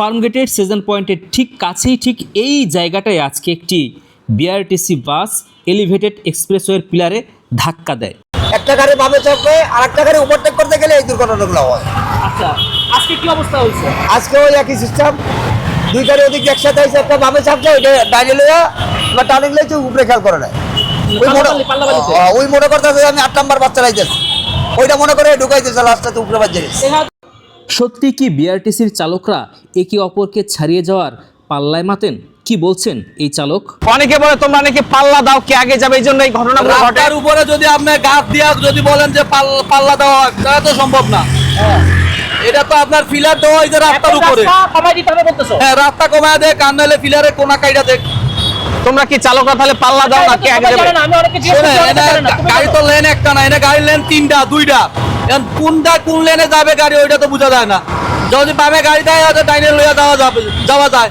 ফার্মগেটের সেজন পয়েন্টের ঠিক কাছেই ঠিক এই জায়গাটায় আজকে একটি বিআরটিসি বাস এলিভেটেড এক্সপ্রেসওয়ের পিলারে ধাক্কা দেয়। একটা গাড়ি বামে চাপবে আর একটা গাড়ি ওভারটেক করতে গেলে এই দুর্ঘটনাগুলো হয়। আচ্ছা আজকে কি অবস্থা হয়েছে? আজকে ওই একই সিস্টেম দুই গাড়ি ওদিক একসাথে হয়েছে একটা বামে চাপছে ওইটা ডাইনে লইয়া বা টার্নিং লইছে উপরে খেয়াল করে ওই মনে ওই মনে করতেছে আমি আট নাম্বার বাচ্চা রাইতেছি ওইটা মনে করে ঢুকাইতেছে লাস্টটাতে উপরে বাজে গেছে। সত্যি কি বিআরটিসির চালকরা একে অপরকে ছাড়িয়ে যাওয়ার পাল্লায় মাতেন? কি বলছেন এই চালক? অনেকে বলে তোমরা নাকি পাল্লা দাও কে আগে যাবে? এই জন্য এই ঘটনাগুলো ঘটে। রাস্তার উপরে যদি আপনি গাছ দিয়া যদি বলেন যে পাল্লা দেওয়া তাহলে তো সম্ভব না। এটা তো আপনার ফিলার দেওয়া হয়েছে রাস্তার উপরে। হ্যাঁ রাস্তা কমায় দেয় কান নাহলে ফিলারে কোনা কাইটা দেখ। তোমরা কি চালকরা তাহলে পাল্লা দাও না কে আগে যাবে? শোনে এনে গাড়ি তো লেন একটা না এনে গাড়ি লেন তিনটা দুইটা। এখন কোনটা কোন লেনে যাবে গাড়ি ওইটা তো বোঝা যায় না। যদি বামে গাড়ি দেয় হয়তো ডাইনে লইয়া যাওয়া যাবে যাওয়া যায়।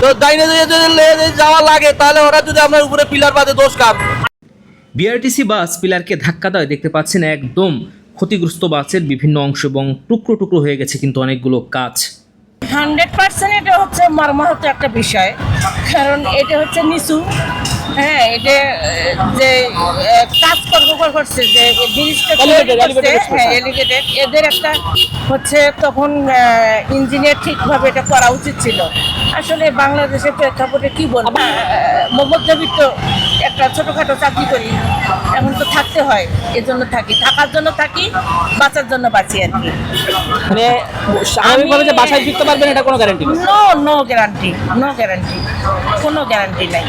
তো ডাইনে যদি যাওয়া লাগে তাহলে ওরা যদি আপনার উপরে পিলার বাদে দোষ কার? বিআরটিসি বাস পিলারকে ধাক্কা দেয় দেখতে পাচ্ছেন একদম ক্ষতিগ্রস্ত বাসের বিভিন্ন অংশ এবং টুকরো টুকরো হয়ে গেছে কিন্তু অনেকগুলো কাজ। হান্ড্রেড পার্সেন্ট এটা হচ্ছে মর্মাহত একটা বিষয়। কারণ এটা হচ্ছে নিচু। হ্যাঁ এটা যে কাজ কর্ম করছে যে ব্রিজটা হ্যাঁ এলিগেটেড এদের একটা হচ্ছে তখন ইঞ্জিনিয়ার ঠিকভাবে এটা করা উচিত ছিল। আসলে বাংলাদেশের প্রেক্ষাপটে কি বলব? মধ্যবিত্ত একটা ছোটখাটো চাকরি করি। এখন তো থাকতে হয় এজন্য থাকি। থাকার জন্য থাকি বাঁচার জন্য বাঁচি আর কি। মানে স্বাভাবিকভাবে যে বাসায় ফিরতে পারবেন এটা কোনো guarantee no no guarantee no guarantee কোনো গ্যারান্টি নাই।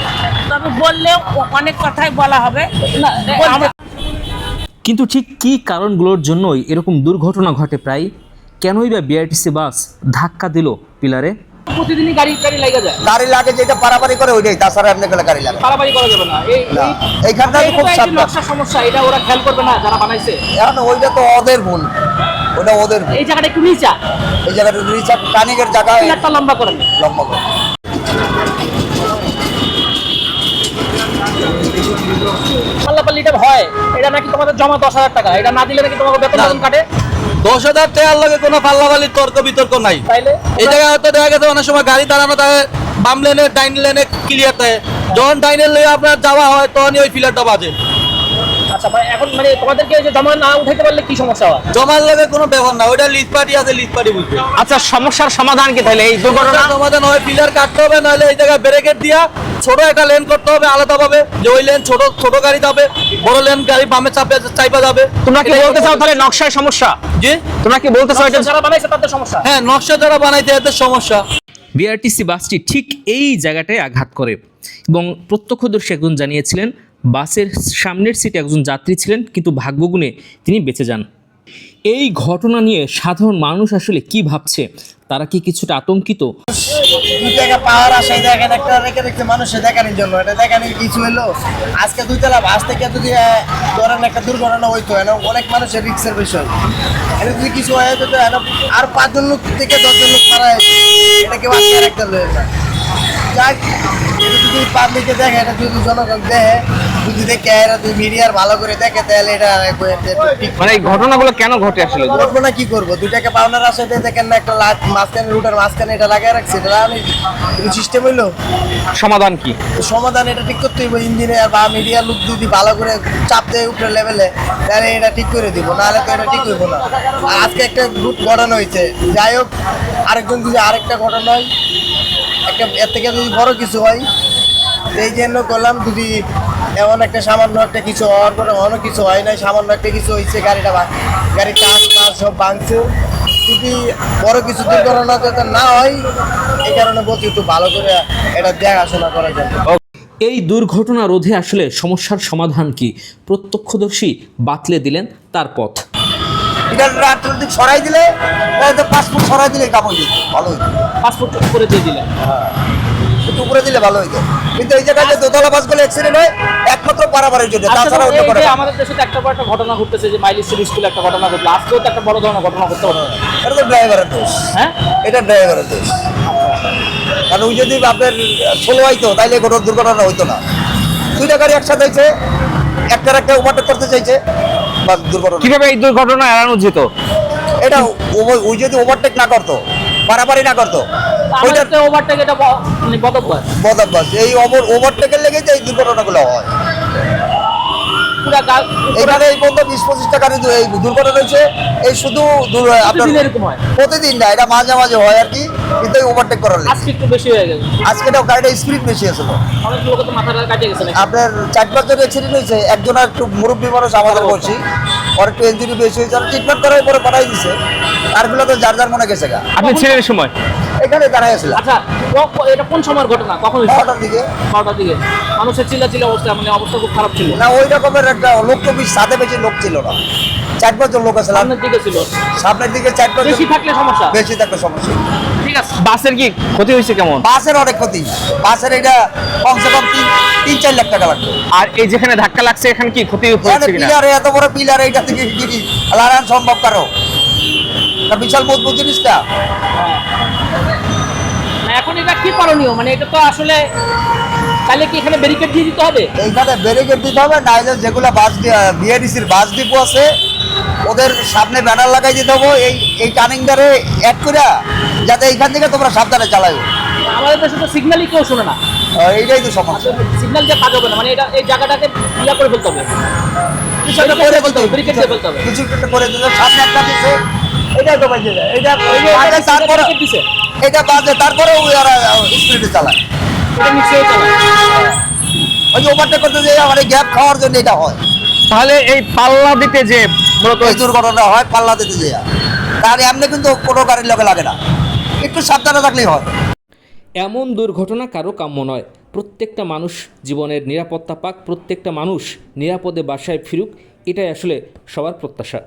তবে বললেও অনেক কথাই বলা হবে। কিন্তু ঠিক কী কারণগুলোর জন্যই এরকম দুর্ঘটনা ঘটে প্রায়? কেনই বা বিআরটিসি বাস ধাক্কা দিল পিলারে? প্রতিদিনই গাড়ি গাড়ি লাগা যায় গাড়ি লাগে যেটা পারাপারি করে ওইটাই তাছাড়া এমনি গেলে গাড়ি লাগে পারাপারি করা যাবে না। এই এইখানটা খুব তো একটি সাবধান। নকশার সমস্যা এটা ওরা খেয়াল করবে না যারা বানাইছে। এখন ওইটা তো ওদের ভুল। ওটা ওদের ভুল। এই জায়গাটা একটু নিচা। এই জায়গাটা রিচার্জ কানিকের জায়গায় পিলারটা লম্বা করেন লম্বা করে। পাল্লাপাল্লি হয়। এটা নাকি তোমাদের জমা দশ হাজার টাকা। এটা না দিলে নাকি তোমাকে বেতন বেতন কাটে? দশ হাজার টাকার লগে কোনো তর্ক বিতর্ক নাই। এই জায়গায় হয়তো দেখা গেছে অনেক সময় গাড়ি দাঁড়ানো থাকে বাম লেনে ডাইন লেনে ক্লিয়ার থাকে। যখন ডাইনের লয়ে আপনার যাওয়া হয় তখনই ওই ফিলারটা বাজে। আচ্ছা মানে এখন মানে তোমাদেরকে যে জমা না উঠাইতে পারলে কি সমস্যা হয়? জমার লগে কোনো ব্যাপার না ওইটা লিস্ট পার্টি আছে লিস্ট পার্টি বুঝবে। আচ্ছা সমস্যার সমাধান কি তাহলে? এই দুর্ঘটনা সমাধান হয় পিলার কাটতে হবে নাহলে এই জায়গায় ব্যারিকেড দিয়া ছোট একটা লেন করতে হবে আলাদাভাবে যে ওই লেন ছোট ছোট গাড়ি যাবে বড় লেন গাড়ি বামে চাপে চাইপা যাবে। তোমরা কি বলতে চাও তাহলে নকশায় সমস্যা? জি? তোমরা কি বলতে চাও এটা যারা বানাইছে তাদের সমস্যা। হ্যাঁ নকশা যারা বানাইতে এদের সমস্যা। বিআরটিসি বাসটি ঠিক এই জায়গাটায় আঘাত করে। এবং প্রত্যক্ষদর্শী একজন জানিয়েছিলেন বাসের সামনের সিটে একজন যাত্রী ছিলেন, কিন্তু ভাগ্যগুণে তিনি বেঁচে যান। এই ঘটনা নিয়ে সাধারণ মানুষ আসলে কি ভাবছে? তারা কি কিছুটা আতঙ্কিত? আসে দেখেন একটা জন্য। এটা কিছু আজকে থেকে যদি একটা দুর্ঘটনা হইতো অনেক মানুষের যদি কিছু আর পাঁচজন লোক থেকে দশজন লোক যাক দেখে, এটা যদি জনগণ যদি দেখে এরা যদি মিডিয়ার ভালো করে দেখে তাহলে এটা মানে এই ঘটনাগুলো কেন ঘটে আসলে? করব না কি করব? দুই টাকা পাওনার আসে দেখেন না একটা লাট মাঝখানে রুটার মাঝখানে এটা লাগাই রাখছে এটা লাগানোর কোনো সিস্টেম হইল? সমাধান কি? সমাধান এটা ঠিক করতে হইব ইঞ্জিনিয়ার বা মিডিয়ার লোক যদি ভালো করে চাপ দেয় উপরে লেভেলে তাহলে এটা ঠিক করে দিব নাহলে তো এটা ঠিক হইব না। আর আজকে একটা গুড ঘটনা হয়েছে যাই হোক আরেকজন যদি আরেকটা ঘটনা হয় একটা এর থেকে যদি বড় কিছু হয় এই জন্য করলাম যদি এমন একটা সামান্য একটা কিছু হওয়ার পরে অনেক কিছু হয় নাই সামান্য একটা কিছু হয়েছে গাড়িটা গাড়ির কাজ মাছ সব ভাঙছে। যদি বড় কিছু দুর্ঘটনা যাতে না হয় এই কারণে বলছি একটু ভালো করে এটা দেখাশোনা করা জন্য এই দুর্ঘটনা রোধে আসলে সমস্যার সমাধান কি? প্রত্যক্ষদর্শী বাতলে দিলেন তার পথ। এটা রাজনৈতিক সরাই দিলে পাসপোর্ট সরাই দিলে কাপড় দিত ভালো পাসপোর্ট করে দিয়ে দিলেন। একটু উপরে দিলে ভালো হইতো। কিন্তু এই জায়গায় যে দোতলা বাসগুলো অ্যাক্সিডেন্ট হয় একমাত্র পারাপারের জন্য আচ্ছা, তাছাড়া অন্য করে আমাদের দেশে তো একটা বড় একটা ঘটনা ঘটতেছে যে মাইলি স্কুলে একটা ঘটনা ঘটলো। আজকেও তো একটা বড় ধরনের ঘটনা ঘটতে পারে। এটা তো ড্রাইভারের দোষ। হ্যাঁ? এটা ড্রাইভারের দোষ। কারণ ওই যদি আপনার ষোলো হইতো তাইলে কোনো দুর্ঘটনা হইতো না। দুইটা গাড়ি একসাথে হয়েছে একটার একটা ওভারটেক করতে চাইছে বা দুর্ঘটনা। কীভাবে এই দুর্ঘটনা এড়ানো যেত এটা ওই যদি ওভারটেক না করতো পারাপারি না করতো? ওভারটেক এটা মানে বদভ্যাস। এই ওভার ওভারটেকের লেগে যে এই দুর্ঘটনাগুলো হয়। এখানে এই পর্যন্ত বিশ পঁচিশটা গাড়ি এই দুর্ঘটনা হয়েছে। এই শুধু আপনার প্রতিদিন না এটা মাঝে মাঝে হয় আর কি কিন্তু ওভারটেক করার লেগে আজকে একটু বেশি হয়ে গেছে। আজকে এটা গাড়িটা স্পিড বেশি আপনার চার পাঁচজন অ্যাক্সিডেন্ট হয়েছে একজন আর একটু মুরব্বী মানুষ আমাদের বলছি। ওর একটু ইঞ্জুরি বেশি হয়েছে ট্রিটমেন্ট করার পরে পাঠাই দিছে। আরগুলো তো যার যার মনে গেছে গা। আপনি এই সময়? এখানে দাঁড়াইছিলাম আচ্ছা ক- ক- এটা কোন সময়ের ঘটনা? কখন বারোটার দিকে। বারোটার দিকে। মানুষের চিল্লা চিল্লা অবস্থা মানে অবস্থা খুব খারাপ ছিল। না ওই রকমের একটা লোক তো বেশি সাথে বেশি লোক ছিল না। চার পাঁচজন লোক আছে। সামনের দিকে ছিল। সামনের দিকে চার পাঁচজন বেশি থাকলে সমস্যা? বেশি থাকলে সমস্যা। ঠিক আছে। বাসের কি ক্ষতি হয়েছে কেমন? বাসের অনেক ক্ষতি। বাসের এটা কমসে কম তিন তিন চার লাখ টাকা লাগবে। আর এই যেখানে ধাক্কা লাগছে এখানে কি ক্ষতি হয়েছে কিনা? পিলারে এত বড় পিলার এইটা কি কি সম্ভব কারও? বিশাল মজবুত জিনিসটা এখন এটা কি করণীয়? মানে এটা তো আসলে তাহলে কি এখানে ব্যারিকেড দিয়ে দিতে হবে? এইখানে ব্যারিকেড দিতে হবে নাইলে যেগুলো বাস বিআরডিসির বাস ডিপো আছে ওদের সামনে ব্যানার লাগাই দিতে হবে এই এই অ্যাড করে যাতে এইখান থেকে তোমরা সাবধানে চালাও আমাদের দেশে তো সিগন্যালই কেউ শোনে না। এইটাই তো সমস্যা। সিগন্যাল দিয়ে কাজ না মানে এটা এই জায়গাটাকে ইয়া করে ফেলতে হবে। কিছু একটা করে ফেলতে হবে ব্যারিকেড দিয়ে ফেলতে হবে। কিছু একটা করে দিতে সামনে একটা তো বাজে এটা তারপরে এটা বাজে তারপরে ওরা স্পিডে চালায়। এটা নিশ্চয়ই চালায় ওই যে ওভারটেক করতে যে আমার গ্যাপ খাওয়ার জন্য এটা হয়। তাহলে এই পাল্লা দিতে যে মূলত এই দুর্ঘটনা হয় পাল্লা দিতে যে। তার এমনি কিন্তু কোনো গাড়ির লোকে লাগে না। একটু সাবধানে থাকলেই হয়। এমন দুর্ঘটনা কারও কাম্য নয়। প্রত্যেকটা মানুষ জীবনের নিরাপত্তা পাক প্রত্যেকটা মানুষ নিরাপদে বাসায় ফিরুক এটাই আসলে সবার প্রত্যাশা।